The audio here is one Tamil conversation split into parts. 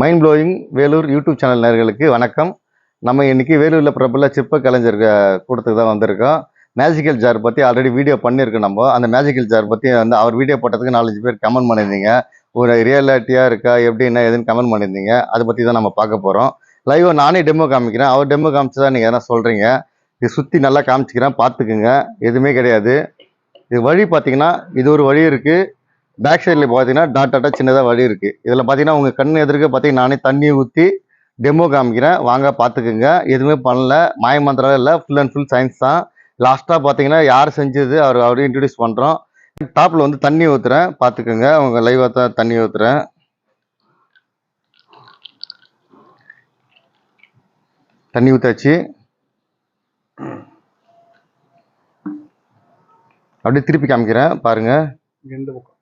Mind blowing Vellore YouTube channel நேர்களுக்கு வணக்கம். நம்ம இன்னைக்கு வேலூரில் பிரபல சிற்ப கலைஞர் கூட்டத்துக்கு தான் வந்திருக்கோம். மேஜிக்கல் ஜார் பற்றி ஆல்ரெடி வீடியோ பண்ணியிருக்கோம் நம்ம. அந்த மேஜிக்கல் ஜார் பற்றி வந்து அவர் வீடியோ போட்டதுக்கு நாலஞ்சு பேர் கமெண்ட் பண்ணியிருந்தீங்க. ஒரு ரியாலிட்டியாக இருக்கா எப்படி என்ன ஏதுன்னு கமெண்ட் பண்ணியிருந்தீங்க. அதை பற்றி தான் நம்ம பார்க்க போகிறோம் லைவாக நானே டெமோ காமிக்கிறேன். அவர் டெமோ காமிச்சு தான் நீங்கள் எதனா சொல்கிறீங்க இது சுற்றி நல்லா காமிச்சிக்கிறேன். பார்த்துக்குங்க. எதுவுமே கிடையாது. இது வழி பார்த்தீங்கன்னா இது ஒரு வழி இருக்குது பேக் சைடில் பார்த்தீங்கன்னா டாட் டாட்டாக சின்னதாக வழி இருக்குது இதில் பார்த்தீங்கன்னா உங்கள் கண் எதிர்க்க பார்த்தீங்கன்னா நானே தண்ணி ஊற்றி டெமோ காமிக்கிறேன். வாங்க பார்த்துக்குங்க எதுவுமே பண்ணல. மாய மந்திரம் இல்லை. ஃபுல் அண்ட் ஃபுல் சயின்ஸ் தான். லாஸ்ட்டாக பார்த்தீங்கன்னா யார் செஞ்சது அவர் அவரையும் இன்ட்ரடியூஸ் பண்ணுறோம் டாப்பில் வந்து தண்ணி ஊற்றுறேன் பார்த்துக்குங்க அவங்க லைவாக தான் தண்ணி ஊற்றுறேன் தண்ணி ஊற்றாச்சு அப்படியே திருப்பி காமிக்கிறேன். பாருங்கள் எந்த பக்கம்.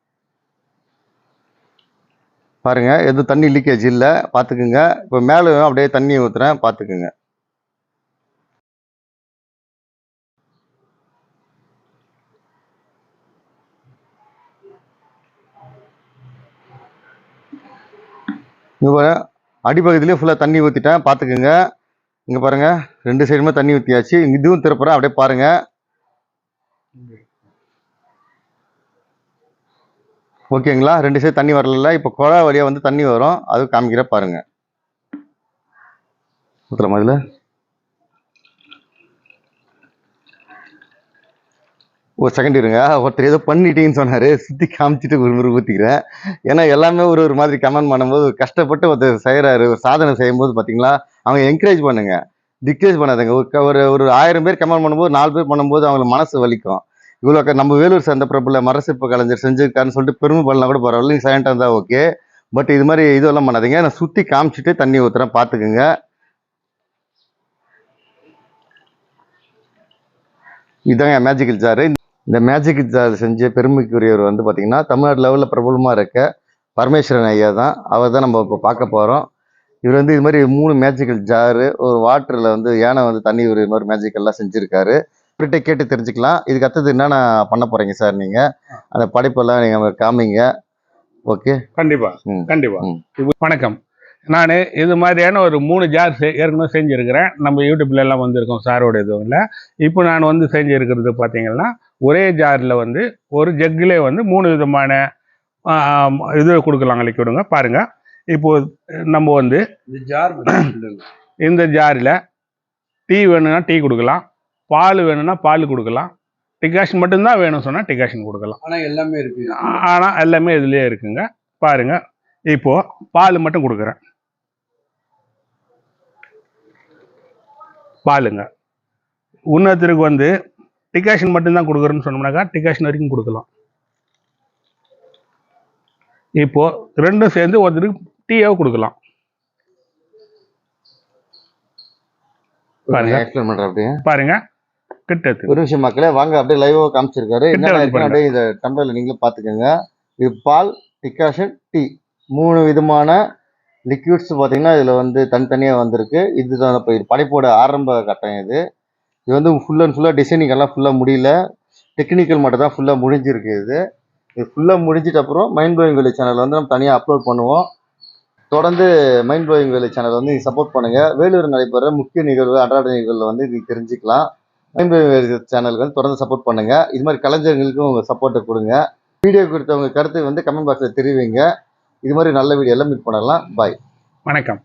பாருங்கள் எதுவும் தண்ணி லீக்கேஜ் இல்லை. பார்த்துக்குங்க இப்போ மேலே அப்படியே தண்ணி ஊற்றுறேன் பார்த்துக்குங்க இங்கே அடிப்பகுதியிலே ஃபுல்லாக தண்ணி ஊற்றிட்டேன் பார்த்துக்குங்க இங்கே பாருங்கள் ரெண்டு சைடுமே தண்ணி ஊற்றியாச்சு இதுவும் திருப்புறேன். அப்படியே பாருங்கள் ஓகேங்களா? ரெண்டு சைடு தண்ணி வரல இப்போ குழா வழியாக வந்து தண்ணி வரும். அது காமிக்கிற பாருங்க. ஊற்றுற மாதிரில ஒரு செகண்ட் இருங்க. ஒருத்தர் ஏதோ பண்ணிட்டீங்கன்னு சொன்னார். சுற்றி காமிச்சிட்டு ஒரு முறை ஊற்றிக்கிறேன் ஏன்னா எல்லாமே ஒரு ஒரு மாதிரி கமெண்ட் பண்ணும்போது கஷ்டப்பட்டு ஒருத்தர் செய்கிறாரு ஒரு சாதனை செய்யும்போது பார்த்தீங்களா அவங்க என்கரேஜ் பண்ணுங்கள் டிக்ரேஜ் பண்ணாதுங்க. ஒரு க- ஒரு ஒரு ஆயிரம் பேர் கமெண்ட் பண்ணும்போது நாலு பேர் பண்ணும்போது அவங்களுக்கு மனசு வலிக்கும். இவ்வளோ நம்ம வேலூர் சேர்ந்த பிரபல மரசிற்ப கலைஞர் செஞ்சிருக்காருன்னு சொல்லிட்டு பெருமை பண்ணலாம் கூட பரவாயில்ல. நீங்கள் சைலண்டாக இருந்தால் ஓகே பட் இது மாதிரி இதெல்லாம் பண்ணாதீங்க. நான் சுற்றி காமிச்சிட்டு தண்ணி ஊற்றுறேன் பார்த்துக்குங்க இதாங்க மேஜிக்கல் ஜாரு இந்த மேஜிக்கல் ஜார் செஞ்ச பெருமைக்குரியவர் வந்து பார்த்தீங்கன்னா தமிழ்நாடு லெவலில் பிரபலமாக இருக்க பரமேஸ்வரன் ஐயா தான். அவர் தான் நம்ம இப்போ பார்க்க போகிறோம் இவர் வந்து இது மாதிரி மூணு மேஜிக்கல் ஜாரு ஒரு வாட்டரில் வந்து யானை வந்து தண்ணி ஒரு மாதிரி மேஜிக்கல்லாம் செஞ்சுருக்காரு. இவர்கிட்ட கேட்டு தெரிஞ்சுக்கலாம். இதுக்கு அடுத்தது என்னென்ன பண்ண போகிறீங்க சார் நீங்கள் அந்த படைப்பெல்லாம் நீங்கள் காமிங்க. ஓகே கண்டிப்பா. ம். கண்டிப்பா. வணக்கம். நான் இது மாதிரியான ஒரு மூணு ஜார் ஏற்கனவே செஞ்சுருக்கிறேன். நம்ம யூடியூப்ல எல்லாம் வந்திருக்கோம் சாரோட இதுவும் இல்லை. இப்போ நான் வந்து செஞ்சுருக்கிறது பார்த்தீங்கன்னா ஒரே ஜாரில் வந்து ஒரு ஜக்கிலே வந்து மூணு விதமான இது கொடுக்கலாம். லிக்விடுங்க பாருங்க. இப்போ நம்ம வந்து இந்த ஜார். இந்த ஜாரில் டீ வேணும்னா டீ கொடுக்கலாம். பால் வேணும்னா பால் கொடுக்கலாம். டிகாஷன் மட்டும்தான் வேணும் சொன்னால் டிகாஷன் கொடுக்கலாம். ஆனா எல்லாமே இருக்கு. ஆனால் எல்லாமே இதுலேயே இருக்குங்க. பாருங்க. இப்போ பால் மட்டும் கொடுக்குறேன். பாலுங்க. உன்னத்திற்கு வந்து டிகாஷன் மட்டும்தான் கொடுக்குறேன்னு சொன்னோம்னாக்கா டிகாஷன் வரைக்கும் கொடுக்கலாம். இப்போ ரெண்டும் சேர்ந்து ஒருத்தருக்கு டீயாவும் கொடுக்கலாம். பாருங்க. பாருங்க. கிட்டத்து ஒரு விஷயம் மக்களே வாங்க அப்படியே லைவாக காமிச்சிருக்காரு. பாருங்க. அப்படியே இந்த டம்ளர்ல நீங்களும் பார்த்துக்கோங்க. இது பால் டிகாஷன் டீ மூணு விதமான லிக்விட்ஸ் பார்த்தீங்கன்னா இதில் வந்து தனித்தனியாக வந்திருக்கு. இதுதான் இப்போ இது படைப்போட ஆரம்ப கட்டம் இது. இது வந்து ஃபுல் அண்ட் ஃபுல்லாக டிசைனிங் எல்லாம் ஃபுல்லாக முடியல. டெக்னிக்கல் மட்டும் தான் ஃபுல்லாக முடிஞ்சிருக்கு இது. இது ஃபுல்லாக முடிஞ்சிட்ட அப்புறம் மைண்ட் ப்ளோயிங் வேலி சேனல் வந்து நம்ம தனியாக அப்லோட் பண்ணுவோம். தொடர்ந்து மைண்ட் ப்ளோயிங் வேலி சேனல் வந்து சப்போர்ட் பண்ணுங்கள் வேலூர் நடைபெற முக்கிய நிகழ்வு அன்றாட நிகழ்வுகள் வந்து நீங்கள் தெரிஞ்சுக்கலாம். சேனலுக்கு வந்து தொடர்ந்து சப்போர்ட் பண்ணுங்க. இது மாதிரி கலைஞர்களுக்கும் உங்கள் சப்போர்ட்டை கொடுங்க. வீடியோ கொடுத்தவங்க கருத்து வந்து கமெண்ட் பாக்ஸில் தெரிவிங்க. இது மாதிரி நல்ல வீடியோ எல்லாம் மீட் பண்ணலாம். பாய் வணக்கம்.